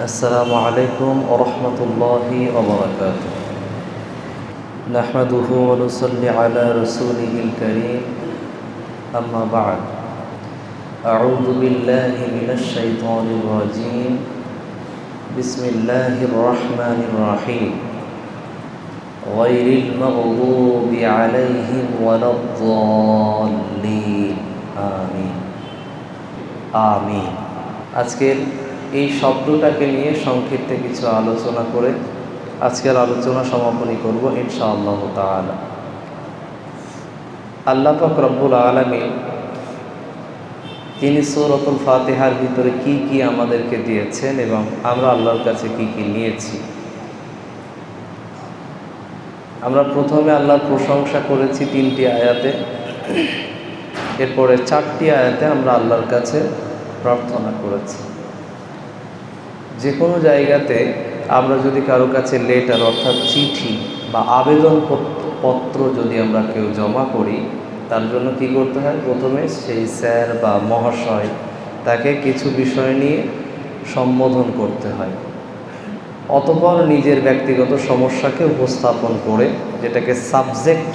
السلام عليكم ورحمة الله وبركاته نحمده ونصلي على رسوله الكريم أما بعد أعوذ بالله من الشيطان الرجيم بسم الله الرحمن الرحيم غير المغضوب عليهم ولا الضالين آمين আমিন আজকের এই শব্দটাকে নিয়ে সংক্ষিপ্তে কিছু আলোচনা করে আজকের আলোচনা সমাপনী করব ইনশাআল্লাহ তাআলা। আল্লাহ পাক রব্বুল আলমিন তিনি সৌরতুল ফাতেহার ভিতরে কি কি আমাদেরকে দিয়েছেন এবং আমরা আল্লাহর কাছে কি কি নিয়েছি। আমরা প্রথমে আল্লাহর প্রশংসা করেছি তিনটি আয়াতে। এরপরে চারটি আয়াতে আমরা আল্লাহর কাছে প্রার্থনা করেছি। যে কোনো জায়গাতে আমরা যদি কারও কাছে লেটার অর্থাৎ চিঠি বা আবেদন পত্র যদি আমরা কেউ জমা করি, তার জন্য কি করতে হয়? প্রথমে সেই স্যার বা মহাশয় তাকে কিছু বিষয় নিয়ে সম্বোধন করতে হয়। অতপর নিজের ব্যক্তিগত সমস্যাকে উপস্থাপন করে, যেটাকে সাবজেক্ট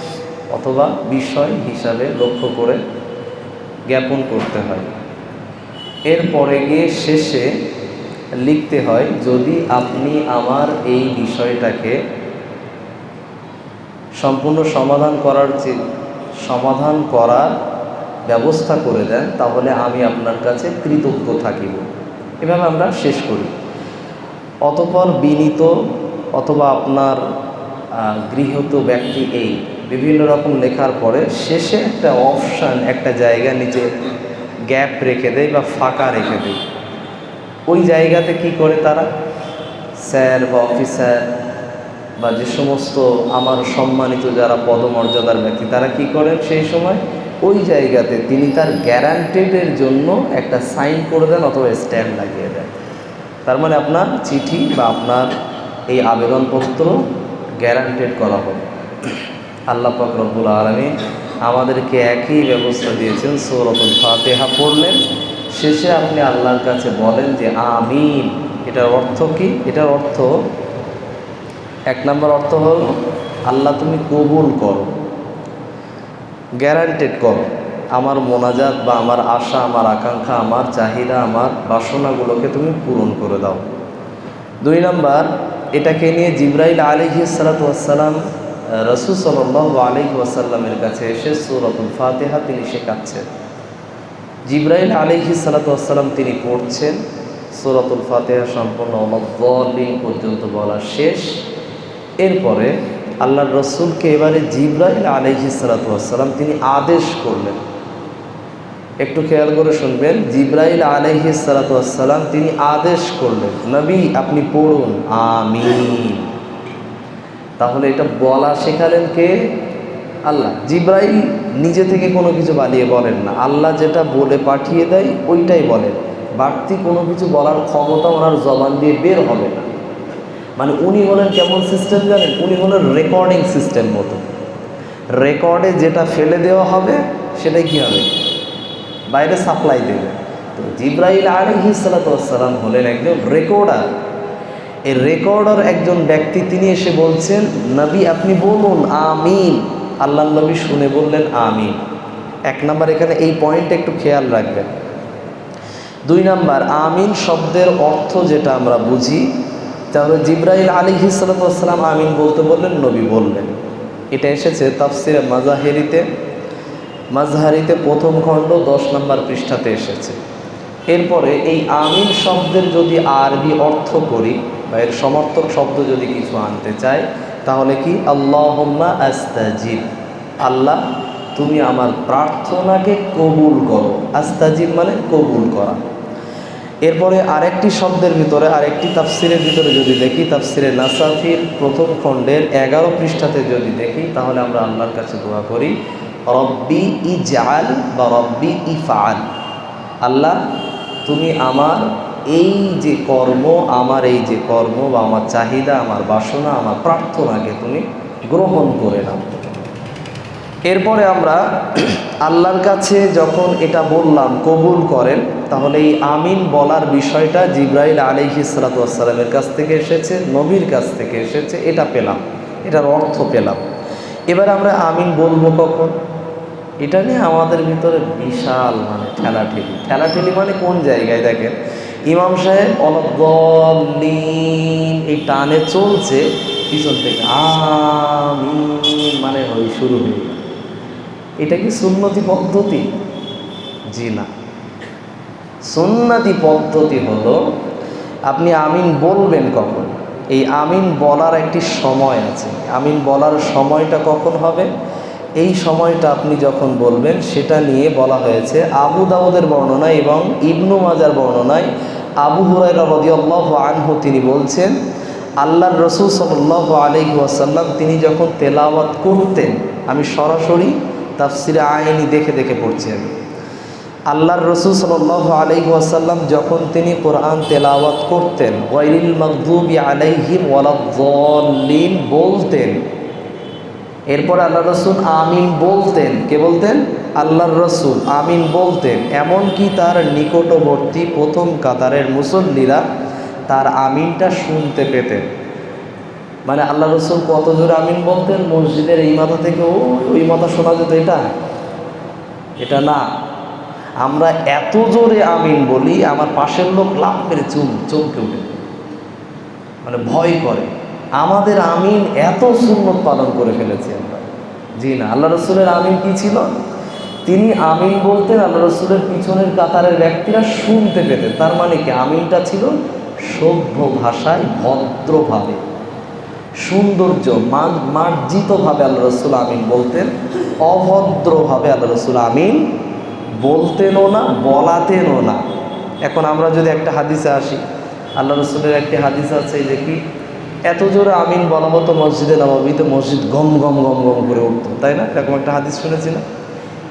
অথবা বিষয় হিসাবে লক্ষ্য করে জ্ঞাপন করতে হয়। এরপরে গিয়ে শেষে লিখতে হয়, যদি আপনি আমার এই বিষয়টাকে সম্পূর্ণ সমাধান করার সমাধান করার ব্যবস্থা করে দেন, তাহলে আমি আপনার কাছে কৃতজ্ঞ থাকিব। এভাবে আমরা শেষ করি। অতপর বিনীত অথবা আপনার গৃহীত ব্যক্তি এই বিভিন্ন রকম লেখার পরে শেষে একটা অপশান, একটা জায়গা নিচে গ্যাপ রেখে দেয় বা ফাঁকা রেখে দেয়। ওই জায়গাতে কি করে তারা? স্যার বা অফিসার বা যে সমস্ত আমার সম্মানিত যারা পদমর্যাদার ব্যক্তি, তারা কি করেন সেই সময়? ওই জায়গাতে তিনি তার গ্যারান্টেডের জন্য একটা সাইন করে দেন অথবা স্ট্যাম্প লাগিয়ে দেন। তার মানে আপনার চিঠি বা আপনার এই আবেদনপত্র গ্যারান্টেড করা হবে। আল্লাহ পাক রব্বুল আলমী আমাদেরকে একই ব্যবস্থা দিয়েছেন, সৌরতুল ফাতেহা পড়লেন। শেষে আপনি আল্লাহর কাছে বলেন যে আমিন। এটার অর্থ কি? এটার অর্থ, এক নম্বর অর্থ হল, আল্লাহ তুমি কবুল করো গ্যারান্টেড করো। আমার মোনাজাত বা আমার আশা, আমার আকাঙ্ক্ষা, আমার চাহিদা, আমার বাসনাগুলোকে তুমি পূরণ করে দাও। দুই নম্বর, এটাকে নিয়ে জিব্রাইল আলহি সালাতাম রসুল সাল্লাহ আলহি ওয়াসাল্লামের কাছে এসে সুরতুল ফাতেহা তিনি শেখাচ্ছেন জিব্রাইল আলহি সালাতাম তিনি পড়ছেন। সুরতুল ফাতেহা সম্পূর্ণ অনদ্দিন পর্যন্ত বলা শেষ। এরপরে আল্লাহ রসুলকে এবারে জিব্রাইল আলহি সালাতাম তিনি আদেশ করলেন। একটু খেয়াল করে শুনবেন, জিব্রাইল আলহি সালাতাম তিনি আদেশ করলেন, নবী, আপনি পড়ুন। আমিন। তাহলে এটা বলা শেখালেন কে? আল্লাহ। জিব্রাইল নিজে থেকে কোনো কিছু বানিয়ে বলেন না। আল্লাহ যেটা বলে পাঠিয়ে দেয়, ওইটাই বলেন। বাড়তি কোনো কিছু বলার ক্ষমতা ওনার জবান দিয়ে বের হবে না। মানে উনি হলেন কেমন সিস্টেম জানেন? উনি হলেন রেকর্ডিং সিস্টেম মতো। রেকর্ডে যেটা ফেলে দেওয়া হবে সেটাই কী হবে? বাইরে সাপ্লাই দেবে। তো জিব্রাইল আলহি সালাতাম হলেন একজন রেকর্ডার। এই রেকর্ডার একজন ব্যক্তি, তিনি এসে বলছেন, নবী, আপনি বলুন, আমিন। আল্লাহ নবী শুনে বললেন, আমিন। এক নাম্বার, এখানে এই পয়েন্ট একটু খেয়াল রাখবেন। দুই নাম্বার, আমিন শব্দের অর্থ যেটা আমরা বুঝি, তাহলে জিব্রাইল আলী হিসালাম আমিন বলতে বললেন, নবী বললেন। এটা এসেছে তাফসিরে মাজাহেরিতে। মাজহারিতে প্রথম খণ্ড দশ নম্বর পৃষ্ঠাতে এসেছে। এরপরে এই আমিন শব্দের যদি আরবি অর্থ করি, বা এর সমর্থক শব্দ যদি কিছু আনতে চাই তাহলে কি? আল্লাহম্মা আস্তাজিব। আল্লাহ, তুমি আমার প্রার্থনাকে কবুল করো। আস্তাজিব মানে কবুল করা। এরপরে আরেকটি শব্দের ভিতরে, আরেকটি তাফসিরের ভিতরে যদি দেখি, তাফসিরে নাসাফির প্রথম খণ্ডের এগারো পৃষ্ঠাতে যদি দেখি, তাহলে আমরা আল্লাহর কাছে দোয়া করি, রব্বি ই জাল বা রব্বি ই ফাল আল্লাহ, তুমি আমার এই যে কর্ম, আমার এই যে কর্ম বা আমার চাহিদা, আমার বাসনা, আমার প্রার্থনাকে তুমি গ্রহণ করে নাও। এরপরে আমরা আল্লাহর কাছে যখন এটা বললাম, কবুল করেন, তাহলে এই আমিন বলার বিষয়টা জিব্রাইল আলিহি সালাতামের কাছ থেকে এসেছে, নবীর কাছ থেকে এসেছে, এটা পেলাম, এটার অর্থ পেলাম। এবার আমরা আমিন বলব কখন? এটা নিয়ে আমাদের ভিতরে বিশাল মানে ঠেলাঠেলি। ঠেলাঠেলি মানে কোন জায়গায় দেখেন? ইমাম সাহেব অলদ্দলিন এই টানে চলছে, পিছন থেকে আমিন মানে ওই শুরু হয়ে গেল। এটা কি সুন্নতি পদ্ধতি? জি না। সুন্নতি পদ্ধতি হলো, আপনি আমিন বলবেন কখন? এই আমিন বলার একটি সময় আছে। আমিন বলার সময়টা কখন হবে? এই সময়টা আপনি যখন বলবেন, সেটা নিয়ে বলা হয়েছে আবু দাউদের বর্ণনায় এবং ইবনু মাজার বর্ণনায়। আবু হুরাই রদিয়াল্লাহ আনহু তিনি বলছেন, আল্লাহর রসুল সাল্লাহ আলহি ওয়াসাল্লাম তিনি যখন তেলাওয়াত করতেন, আমি সরাসরি তাফসিরে আইনি দেখে দেখে পড়ছি আমি আল্লাহর রসুল সাল্লাহ আলহি ওয়াসাল্লাম যখন তিনি কোরআন তেলাওয়াত করতেন ওয়াইল মকদুবি আলাইহিম ওয়ালাদ্দলিন বলতেন এরপর আল্লাহ রসুল আমিন বলতেন, কে বলতেন? আল্লাহর রসুল আমিন বলতেন, এমনকি তার নিকটবর্তী প্রথম কাতারের মুসল্লিরা তার আমিনটা শুনতে পেতেন। মানে আল্লাহ রসুল কত জোরে আমিন বলতেন? মসজিদের এই মাথা থেকে ওই মাথা শোনা যেত এটা? এটা না। আমরা এত জোরে আমিন বলি, আমার পাশের লোক লাভ মেরে চুম, চমকে উঠে মানে ভয় করে। আমাদের আমিন এত সুন্নত পালন করে ফেলেছি আমরা। জি না, আল্লাহ রসুলের আমিন কি ছিল? তিনি আমিন বলতেন, আল্লাহ রসুলের পিছনের কাতারের ব্যক্তিরা শুনতে পেতেন। তার মানে কি? আমিনটা ছিল সভ্য ভাষায় ভদ্রভাবে, সৌন্দর্য মান, মার্জিতভাবে আল্লাহ রসুল আমিন বলতেন। অভদ্রভাবে আল্লাহ রসুল আমিন বলতেনও না, বলাতেনও না। এখন আমরা যদি একটা হাদিসে আসি, আল্লাহ রসুলের একটি হাদিস আছে যে কি? এত জোরে আমিন বলা মতো মসজিদে নবাবিতে মসজিদ গম গম গম গম করে উঠতো, তাই না? এরকম একটা হাদিস শুনেছি না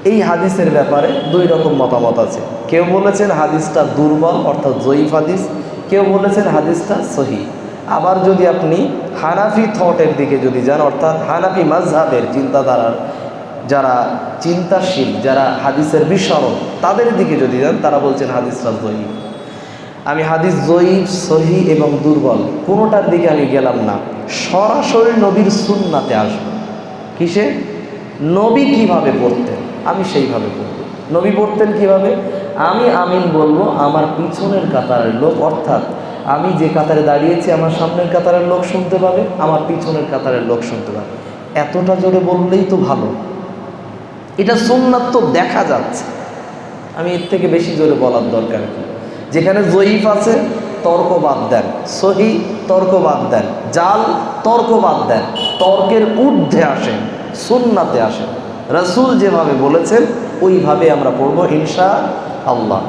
এই হাদিসের ব্যাপারে দুই রকম মতামত আছে। কেউ বলেছেন হাদিসটা দুর্বল, অর্থাৎ জয়ীফ হাদিস। কেউ বলেছেন হাদিসটা সহি। আবার যদি আপনি হানাফি থটের দিকে যদি যান, অর্থাৎ হানাফি মাজহাবের চিন্তাধারার যারা চিন্তাশীল, যারা হাদিসের বিস্মরণ, তাদের দিকে যদি যান, তারা বলছেন হাদিসটা জয়ীফ। আমি হাদিস জয়ীফ, সহি এবং দুর্বল। কোনোটার দিকে আমি গেলাম না। সরাসরি নবীর সুন্নাতে আসব। কিসে? নবী কীভাবে পড়তেন? আমি সেইভাবে পড়ব। নবী পড়তেন কীভাবে? আমি আমিন বলব, আমার পিছনের কাতারের লোক, অর্থাৎ আমি যে কাতারে দাঁড়িয়েছি, আমার সামনের কাতারের লোক শুনতে পাবে, আমার পিছনের কাতারের লোক শুনতে পাবে। এতটা জোরে বললেই তো ভালো। এটা সুন্নাত তো দেখা যাচ্ছে। আমি এর থেকে বেশি জোরে বলার দরকার কি? যেখানে জয়ীফ আছে, তর্ক বাদ দেন। সহি, তর্ক বাদ দেন। জাল, তর্ক বাদ দেন। তর্কের ঊর্ধ্বে আসেন, সুন্নাতে আসেন। রসুল যেভাবে বলেছেন, ওইভাবে আমরা পড়ব ইনশা আল্লাহ।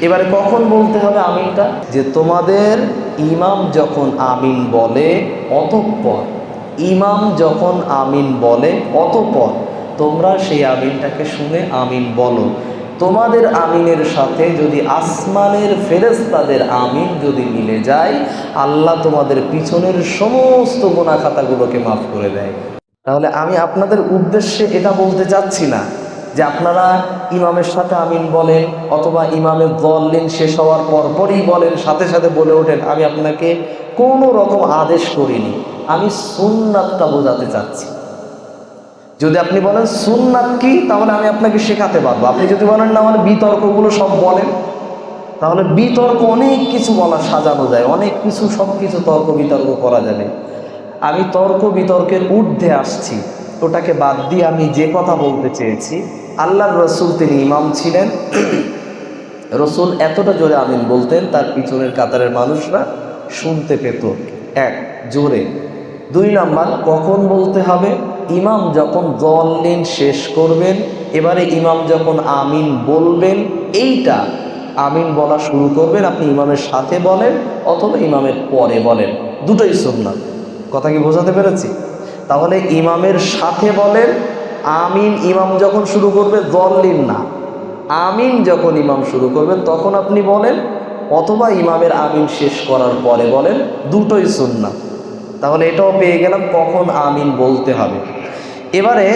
এবারে কখন বলতে হবে আমিনটা? যে তোমাদের ইমাম যখন আমিন বলে, অতঃপর। ইমাম যখন আমিন বলে, অতঃপর। তোমরা সেই আমিনটাকে শুনে আমিন বলো। তোমাদের আমিনের সাথে যদি আসমানের ফেরেস্তাদের আমিন যদি মিলে যায়, আল্লাহ তোমাদের পিছনের সমস্ত গোনা খাতাগুলোকে মাফ করে দেয়। তাহলে আমি আপনাদের উদ্দেশ্যে এটা বলতে চাচ্ছি না যে আপনারা ইমামের সাথে আমিন বলেন অথবা ইমামের দলিন শেষ হওয়ার পরপরই বলেন, সাথে সাথে বলে ওঠেন, আমি আপনাকে কোনো রকম আদেশ করিনি। আমি সুন্নাতটা বোঝাতে চাচ্ছি। যদি আপনি বলেন সুন্নাত কি, তাহলে আমি আপনাকে শেখাতে পারব। আপনি যদি বলেন না মানে বিতর্কগুলো সব বলেন। তাহলে বিতর্ক অনেক কিছু বলা সাজানো যায়। অনেক কিছু, সব কিছু তর্ক বিতর্ক করা যাবে। আমি তর্ক বিতর্কের ঊর্ধ্বে আসছি। ওটাকে বাদ দিয়ে আমি যে কথা বলতে চেয়েছি, আল্লাহর রসুল তিনি ইমাম ছিলেন। রসুল এতটা জোরে আমিন বলতেন, তার পিছনের কাতারের মানুষরা শুনতে পেত। এক, জোরে। দুই নাম্বার, কখন বলতে হবে? ইমাম যখন দলিন শেষ করবেন, এবারে ইমাম যখন আমিন বলবেন, এইটা আমিন বলা শুরু করবেন, আপনি ইমামের সাথে বলেন অথবা ইমামের পরে বলেন। দুটোই সুন্নাত। কথা কি বোঝাতে পেরেছি? তাহলে ইমামের সাথে বলেন, আমিন ইমাম যখন শুরু করবে দলিন না। আমিন যখন ইমাম শুরু করবেন তখন আপনি বলেন, অথবা ইমামের আমিন শেষ করার পরে বলেন, দুটোই সুন্নাত। তাহলে এটাও পেয়ে গেলাম, কখন আমিন বলতে হবে। এবারে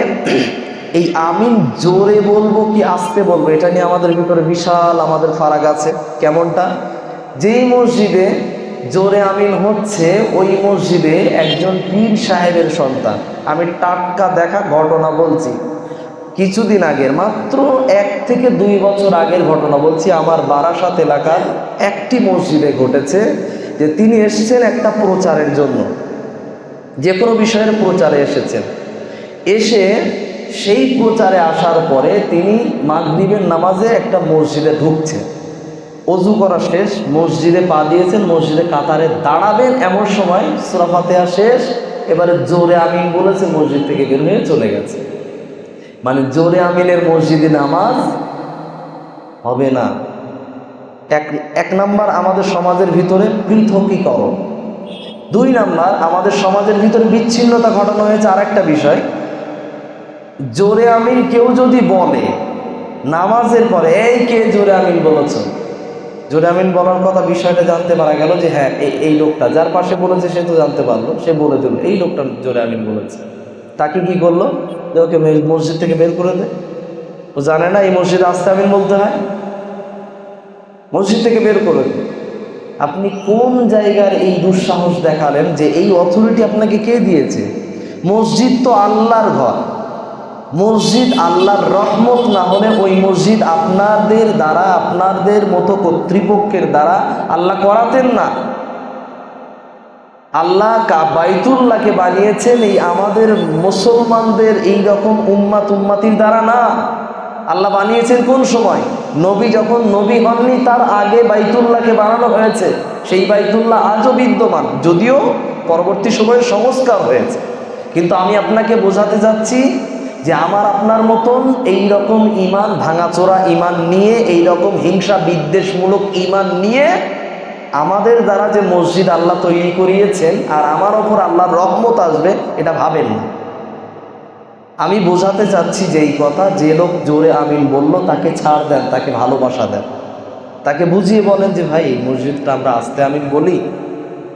এই আমিন জোরে বলব কি আস্তে বলব? এটা নিয়ে আমাদের ভিতরে বিশাল আমাদের ফারাক আছে। কেমনটা? যেই মসজিদে জোরে আমিন হচ্ছে, ওই মসজিদে একজন পীর সাহেবের সন্তান। আমি টাটকা দেখা ঘটনা বলছি। কিছুদিন আগের মাত্র এক থেকে দুই বছর আগের ঘটনা বলছি, আমার বারাসাত এলাকার একটি মসজিদে ঘটেছে যে তিনি এসেছেন একটা প্রচারের জন্য। যে কোনো বিষয়ের প্রচারে এসেছেন। এসে সেই প্রচারে আসার পরে তিনি মাগরিবের নামাজে একটা মসজিদে ঢুকছেন। অজু করা শেষ, মসজিদে পা দিয়েছেন, মসজিদে কাতারে দাঁড়াবেন এমন সময় সুরাফাতেহা শেষ, এবারে জোরে আমিন বলেছে, মসজিদ থেকে বের হয়ে চলে গেছে। মানে জোরে আমিনের মসজিদে নামাজ হবে না। এক এক নাম্বার আমাদের সমাজের ভিতরে পৃথকীকরণ। দুই নাম্বার, আমাদের সমাজের ভিতরে বিচ্ছিন্নতা ঘটানো হয়েছে আর একটা বিষয়। জোরে আমিন কেউ যদি বলে, নামাজের পরে, এই কে জোরে আমিন বলেছ? জোরে আমিন বলার কথা বিষয়টা জানতে পারা গেল যে হ্যাঁ এই লোকটা, যার পাশে বলেছে সে তো জানতে পারল, সে বলে দিল, এই লোকটা জোরে আমিন বলেছে। তাকে কি করল? যে, ওকে মসজিদ থেকে বের করে দে। ও জানে না, এই মসজিদে আসতে আমিন বলতে হয়। মসজিদ থেকে বের করে দে। আপনি কোন জায়গার এই দুঃসাহস দেখালেন যে, এই অথরিটি আপনাকে কে দিয়েছে? মসজিদ তো আল্লাহর ঘর। মসজিদ আল্লাহর রহমত না হলে ওই মসজিদ আপনাদের দ্বারা, আপনাদের মতো কর্তৃপক্ষের দ্বারা আল্লাহ করাতেন না। আল্লাহ কা বাইতুল্লাহকে বানিয়েছেন এই আমাদের মুসলমানদের এই রকম উম্মাত উম্মাতির দ্বারা না। আল্লাহ বানিয়েছেন কোন সময়? নবী যখন নবী হননি, তার আগে বাইতুল্লাহকে বানানো হয়েছে। সেই বাইতুল্লাহ আজও বিদ্যমান, যদিও পরবর্তী সময়ে সংস্কার হয়েছে। কিন্তু আমি আপনাকে বোঝাতে যাচ্ছি যে আমার আপনার মতন এই রকম ইমান ভাঙাচোরা ইমান নিয়ে এই রকম হিংসা বিদ্বেষমূলক ইমান নিয়ে আমাদের দ্বারা যে মসজিদ আল্লাহ তৈরি করিয়েছেন আর আমার ওপর আল্লাহর রহমত আসবে, এটা ভাবেন না। আমি বোঝাতে চাচ্ছি যে এই কথা, যে লোক জোরে আমিন বলল, তাকে ছাড় দেন, তাকে ভালোবাসা দেন। তাকে বুঝিয়ে বলেন যে, ভাই, মসজিদটা আমরা আস্তে আমিন বলি।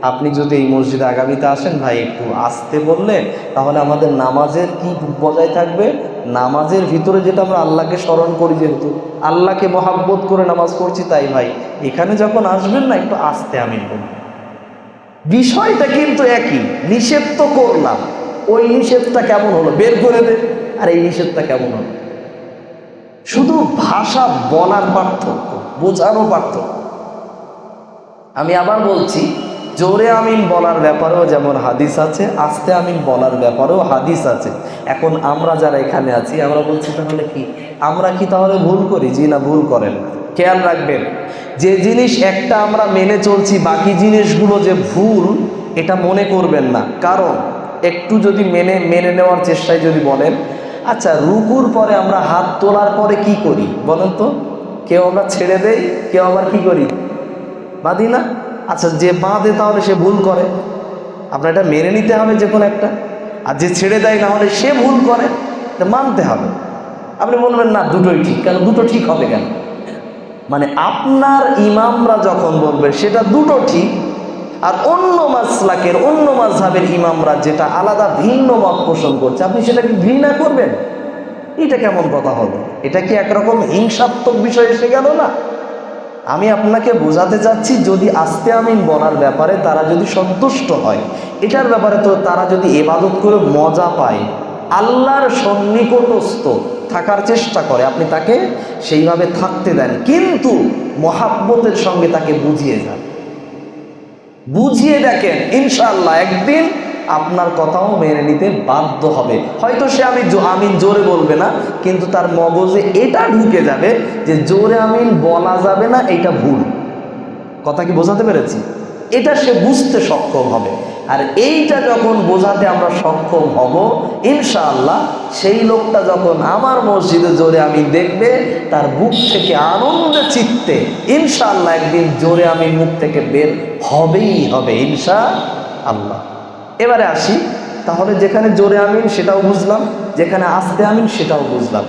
আপনি যদি এই মসজিদে আগামীতে আসেন, ভাই, একটু আসতে বললে তাহলে আমাদের নামাজের কি বজায় থাকবে? নামাজের ভিতরে যেটা আমরা আল্লাহকে স্মরণ করি যেহেতু, আল্লাহকে মহাব্বত করে নামাজ পড়ছি তাই, ভাই, এখানে যখন আসবেন না, একটু আসতে আমি বিষয়টা কিন্তু একই, নিষেধ তো করলাম, ওই নিষেধটা কেমন হলো? বের করে দে। আর, এই নিষেধটা কেমন হলো? শুধু ভাষা বলার পার্থক্য বোঝানো পার্থক্য। আমি আবার বলছি জোরে আমিন বলার ব্যাপারেও যেমন হাদিস আছে, আস্তে আমিন বলার ব্যাপারেও হাদিস আছে। এখন আমরা যারা এখানে আছি, আমরা বলছি তাহলে কি? আমরা কি তাহলে ভুল করি? জি না, ভুল করেন। খেয়াল রাখবেন, যে জিনিস একটা আমরা মেনে চলছি, বাকি জিনিসগুলো যে ভুল, এটা মনে করবেন না। কারণ, একটু যদি মেনে মেনে নেওয়ার চেষ্টায় যদি বলেন আচ্ছা রুকুর পরে আমরা হাত তোলার পরে কি করি? বলেন তো, কেউ আমরা ছেড়ে দেই, কেউ আবার কি করি? বাঁধি না? আচ্ছা যে বাঁধে তাহলে সে ভুল করে। আপনার এটা মেনে নিতে হবে যে কোনো একটা। আর যে ছেড়ে দেয় না হলে সে ভুল করে মানতে হবে। আপনি বলবেন, না, দুটোই ঠিক। কেন? দুটো ঠিক হবে কেন? মানে আপনার ইমামরা যখন বলবে, সেটা দুটো ঠিক। আর অন্য মাসলাকের, অন্য মাঝহাবের ইমামরা যেটা আলাদা ভিন্ন মত পোষণ করছে, আপনি সেটাকে ঘৃণা করবেন? এটা কেমন কথা হলো এটা কি একরকম হিংসাত্মক বিষয় এসে গেল না? আমি আপনাকে বোঝাতে চাচ্ছি, যদি আস্তে আমিন বলার ব্যাপারে তারা যদি সন্তুষ্ট হয়। এটার ব্যাপারে তো তারা যদি এবাদত করে মজা পায়, আল্লাহর সন্নিকটস্থ থাকার চেষ্টা করে, আপনি তাকে সেইভাবে থাকতে দেন। কিন্তু মহাব্বতের সঙ্গে তাকে বুঝিয়ে যান। বুঝিয়ে দেখেন, ইনশাআল্লাহ, একদিন আপনার কথাও মেনে নিতে বাধ্য হবে। হয়তো সে আমি আমিন জোরে বলবে না, কিন্তু তার মগজে এটা ঢুকে যাবে যে জোরে আমিন বলা যাবে না, এটা ভুল। কথা কি বোঝাতে পেরেছি? এটা সে বুঝতে সক্ষম হবে। আর এইটা যখন বোঝাতে আমরা সক্ষম হব, ইনশাআল্লাহ সেই লোকটা যখন আমার মসজিদে জোরে আমি দেখবে, তার বুক থেকে আনন্দে চিত্তে ইনশাআল্লাহ একদিন জোরে আমি মুখ থেকে বের হবেই হবে ইনশা আল্লাহ এবারে আসি, তাহলে যেখানে জোরে আমিন সেটাও বুঝলাম, যেখানে আস্তে আমিন সেটাও বুঝলাম।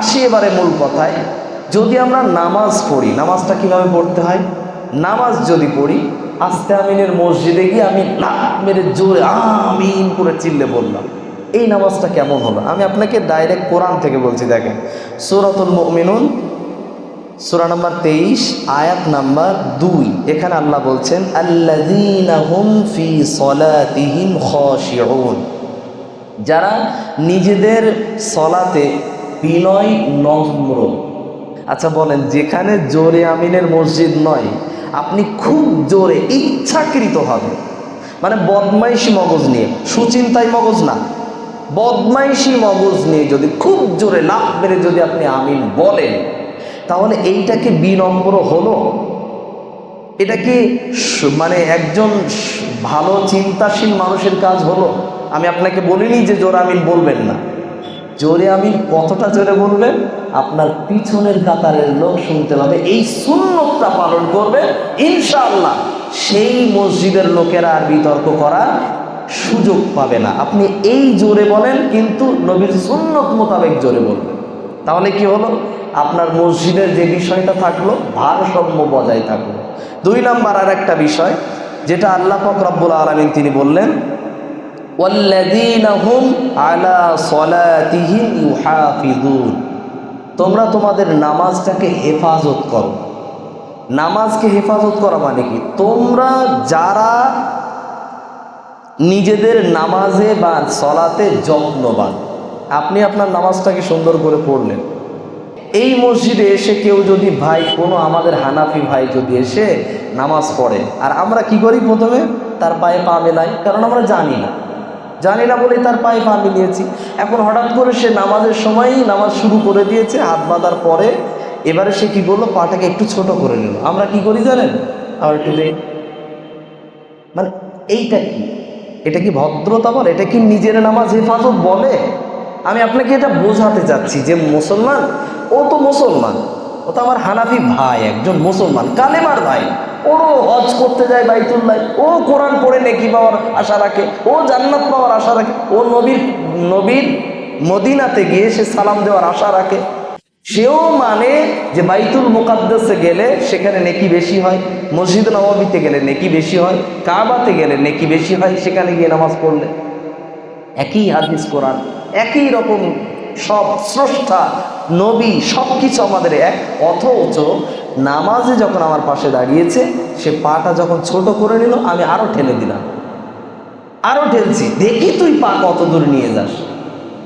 আসি এবারে মূল কথায়, যদি আমরা নামাজ পড়ি, নামাজটা কীভাবে পড়তে হয়? নামাজ যদি পড়ি, আস্তে আমিনের মসজিদে গিয়ে আমি লাফ মেরে জোরে আমিন করে চিল্লে বললাম। এই নামাজটা কেমন হলো? আমি আপনাকে ডাইরেক্ট কোরআন থেকে বলছি, দেখেন। সুরাতুল মুমিনুন সুরা নাম্বার তেইশ, আয়াত নাম্বার দুই। এখানে আল্লাহ বলছেন যারা নিজেদের সলাতে বিনয় নম্র। আচ্ছা বলেন, যেখানে জোরে আমিনের মসজিদ নয়, আপনি খুব জোরে ইচ্ছাকৃত হবে। মানে বদমাইশি মগজ নিয়ে সুচিন্তাই মগজ না। বদমাইশি মগজ নিয়ে যদি খুব জোরে লাভ মেরে যদি আপনি আমিন বলেন তাহলে এইটা কি বিনম্র হলো? এটা কি মানে একজন ভালো চিন্তাশীল মানুষের কাজ হলো? আমি আপনাকে বলিনি যে জোরে আমিন বলবেন না। জোরে আমিন কতটা জোরে বলবেন? আপনার পিছনের কাতারের লোক শুনতে পাবে, এই সুন্নতটা পালন করবে, ইনশাআল্লাহ। সেই মসজিদের লোকেরা আর বিতর্ক করার সুযোগ পাবে না। আপনি এই জোরে বলেন, কিন্তু নবীর সুন্নত মোতাবেক জোরে বলবেন। তাহলে কি হলো? আপনার মসজিদের যে বিষয়টা থাকল, ভারসাম্য বজায় থাকল। দুই নাম্বার আর একটা বিষয়, যেটা আল্লাহ পাক রব্বুল আলমিন তিনি বললেন তোমরা তোমাদের নামাজটাকে হেফাজত করো। নামাজকে হেফাজত করা মানে কি? তোমরা যারা নিজেদের নামাজে বা সলাতে যত্নবান। আপনি আপনার নামাজটাকে সুন্দর করে পড়লেন। এই মসজিদে এসে কেউ যদি ভাই কোনো আমাদের হানাফি ভাই যদি এসে নামাজ পড়ে আর আমরা কি করি প্রথমে? তার পায়ে পা মেলাই কারণ আমরা জানি না। জানি না বলেই তার পায়ে পা মিলিয়েছি। এখন হঠাৎ করে সে নামাজের সময়ই নামাজ শুরু করে দিয়েছে হাত বাঁধার পরে এবারে সে কি করল পাটাকে একটু ছোট করে নিল। আমরা কি করি জানেন? আর একটু মানে এইটা কি? এটা কি ভদ্রতা বলে? এটা কি নিজের নামাজ হেফাজত বলে? আমি আপনাকে এটা বোঝাতে চাচ্ছি যে মুসলমান, ও তো মুসলমান, ও তো আমার হানাফি ভাই, একজন মুসলমান, কালেমার ভাই। ওরও হজ করতে যায় বাইতুল্লাহ, ও কোরআন পড়ে নেকি পাওয়ার আশা রাখে, ও জান্নাত পাওয়ার আশা রাখে, ও নবীর নবীর মদিনাতে গিয়ে সে সালাম দেওয়ার আশা রাখে। সেও মানে যে বাইতুল মুকাদ্দাসে গেলে সেখানে নেকি বেশি হয়, মসজিদ নবাবিতে গেলে নেকি বেশি হয়, কাবাতে গেলে নেকি বেশি হয়, সেখানে গিয়ে নামাজ পড়লে। একই হাদিস কোরআন। একই রকম সব স্রষ্টা, নবী সব কিছু আমাদের এক। অথচ নামাজে যখন আমার পাশে দাঁড়িয়েছে, সে পাটা যখন ছোট করে নিল, আমি আরও ঠেলে দিলাম। আরও ঠেলছি, দেখি তুই পা কত দূর নিয়ে যাস।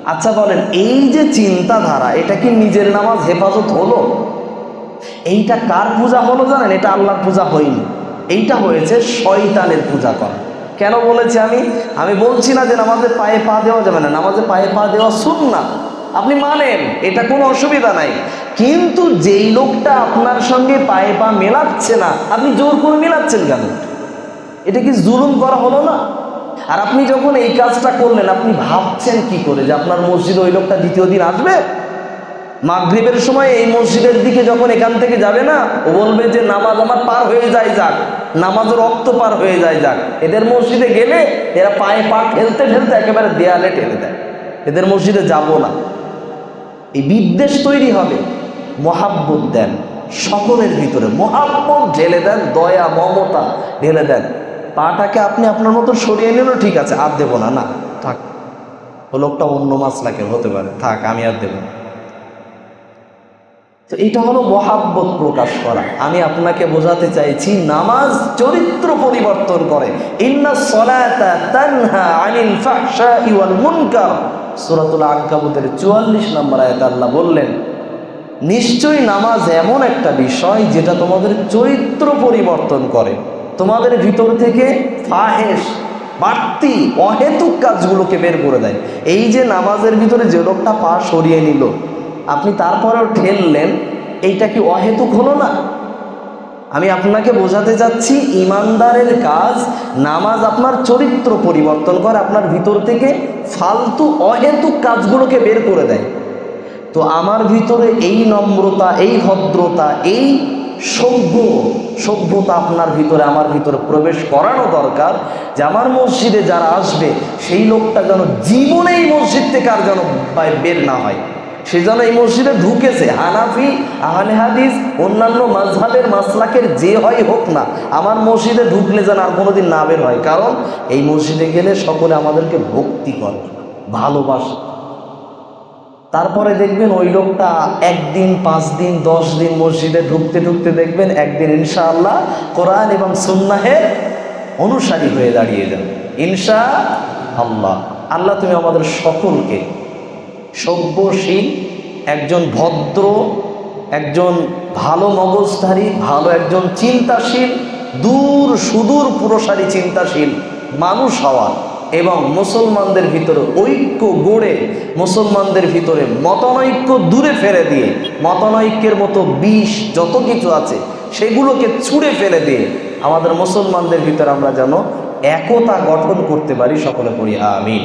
আচ্ছা বলেন, এই যে চিন্তাধারা, এটা কি নিজের নামাজ হেফাজত হলো? এইটা কার পূজা হলো জানেন? এটা আল্লাহর পূজা হয়নি। এইটা হয়েছে শয়তানের পূজা করা। কেন বলেছি আমি? আমি বলছি না যে নামাজে পায়ে পা দেওয়া যাবে না, নামাজে পায়ে পা দেওয়া শুন না আপনি মানেন, এটা কোনো অসুবিধা নাই। কিন্তু যেই লোকটা আপনার সঙ্গে পায়ে পা মেলাচ্ছে না, আপনি জোর করে মেলাচ্ছেন কেন? এটা কি জুলুম করা হলো না? আর আপনি যখন এই কাজটা করলেন, আপনি ভাবছেন কি করে যে আপনার মসজিদে ওই লোকটা দ্বিতীয় দিন আসবে? মাগরিবের সময় এই মসজিদের দিকে যখন এখান থেকে যাবে না, ও বলবে যে নামাজ আমার পার হয়ে যায় যাক। নামাজের রক্ত পার হয়ে যায়, যাক। এদের মসজিদে গেলে এরা পায়ে পা ঠেলতে ঠেলতে একেবারে দেয়ালে ঠেলে দেয়। এদের মসজিদে যাব না। এই বিদ্বেষ তৈরি হবে। মহাব্বত দেন। সকলের ভিতরে মহাব্বত ঢেলে দেন, দয়া, মমতা ঢেলে দেন। পাটাকে আপনি আপনার মতো সরিয়ে নিলেও ঠিক আছে, আর দেবো না। না, থাক। ও লোকটা অন্য মাসলাকের হতে পারে। থাক, আমি আর দেবো না। তো এটা হলো মহাব্বত প্রকাশ করা। আমি আপনাকে বোঝাতে চাইছি, নামাজ চরিত্র পরিবর্তন করে। ইন্না সলাতা তানহা আনিল ফাহশাই ওয়াল মুনকার। সূরাতুল আনকাবুতের 44 নম্বর আয়াতে আল্লাহ বললেন, নিশ্চয়ই নামাজ এমন একটা বিষয় যেটা তোমাদের চরিত্র পরিবর্তন করে। তোমাদের ভিতর থেকে ফাহেশ, বাড়তি, অহেতুক কাজগুলোকে বের করে দেয়। এই যে নামাজের ভিতরে যে লোকটা পা সরিয়ে নিল আপনি তারপরেও ঠেললেন, এইটা কি অহেতুক হলো না? আমি আপনাকে বোঝাতে চাচ্ছি ইমানদারের কাজ নামাজ আপনার চরিত্র পরিবর্তন করে, আপনার ভিতর থেকে ফালতু, অহেতুক কাজগুলোকে বের করে দেয়। তো আমার ভিতরে এই নম্রতা, এই ভদ্রতা, এই সভ্য, সভ্যতা আপনার ভিতরে, আমার ভিতরে প্রবেশ করানো দরকার যে আমার মসজিদে যারা আসবে, সেই লোকটা যেন জীবনে এই মসজিদ থেকে আর যেন বের না হয়। সে যেন এই মসজিদে ঢুকেছে। হানাফি, আহলে হাদিস, অন্যান্য মাঝহাবের মাসলাকের যে হয় হোক না, আমার মসজিদে ঢুকলে যেন আর কোনোদিন না বের হয়। কারণ এই মসজিদে গেলে সকলে আমাদেরকে ভক্তি করে, ভালোবাসে। তারপরে দেখবেন ওই লোকটা একদিন, পাঁচ দিন, দশ দিন মসজিদে ঢুকতে ঢুকতে দেখবেন একদিন ইনশাআল্লাহ কোরআন এবং সুন্নাহের অনুসারী হয়ে দাঁড়িয়ে যান ইনশা আল্লাহ আল্লাহ তুমি আমাদের সকলকে সভ্যশীল একজন ভদ্র, একজন ভালো মগজধারী, ভালো একজন চিন্তাশীল, দূর সুদূর পুরসারী চিন্তাশীল মানুষ হওয়ার এবং মুসলমানদের ভিতরে ঐক্য গড়ে, মুসলমানদের ভিতরে মতানৈক্য দূরে ফেলে দিয়ে, মতানৈক্যের মতো বিষ যত কিছু আছে সেগুলোকে ছুঁড়ে ফেলে দিয়ে আমাদের মুসলমানদের ভিতরে আমরা যেন একতা গঠন করতে পারি সকলে পড়ি, আমিন।